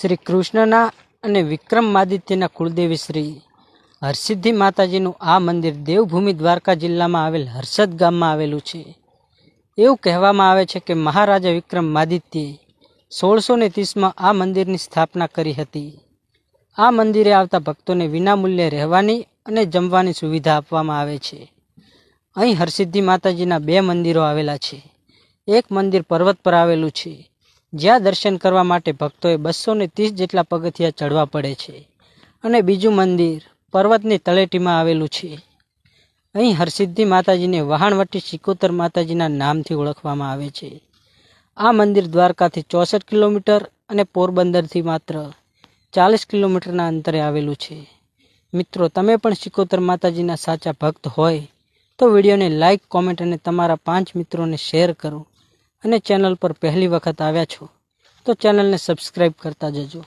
શ્રી કૃષ્ણના અને વિક્રમાદિત્યના કુળદેવી શ્રી હરસિદ્ધિ માતાજીનું આ મંદિર દેવભૂમિ દ્વારકા જિલ્લામાં આવેલ હર્ષદ ગામમાં આવેલું છે. એવું કહેવામાં આવે છે કે મહારાજા વિક્રમાદિત્યે સોળસો ને ત્રીસમાં આ મંદિરની સ્થાપના કરી હતી. આ મંદિરે આવતા ભક્તોને વિનામૂલ્યે રહેવાની અને જમવાની સુવિધા આપવામાં આવે છે. અહીં હરસિદ્ધિ માતાજીના બે મંદિરો આવેલા છે. એક મંદિર પર્વત પર આવેલું છે. જ્યાં દર્શન કરવા માટે ભક્તોએ બસો ને ત્રીસ જેટલા પગથિયા ચડવા પડે છે અને બીજું મંદિર પર્વતની તળેટીમાં આવેલું છે. અહીં હરસિદ્ધિ માતાજીને વહાણવટી સિકોતર માતાજીના નામથી ઓળખવામાં આવે છે. આ મંદિર દ્વારકાથી ચોસઠ કિલોમીટર અને પોરબંદરથી માત્ર ચાલીસ કિલોમીટરના અંતરે આવેલું છે. મિત્રો, તમે પણ સિકોતર માતાજીના સાચા ભક્ત હોય તો વિડીયોને લાઈક, કોમેન્ટ અને તમારા પાંચ મિત્રોને શેર કરો. અને ચેનલ પર પહેલી વખત આવ્યા છો તો ચેનલને સબસ્ક્રાઈબ કરતા જજો.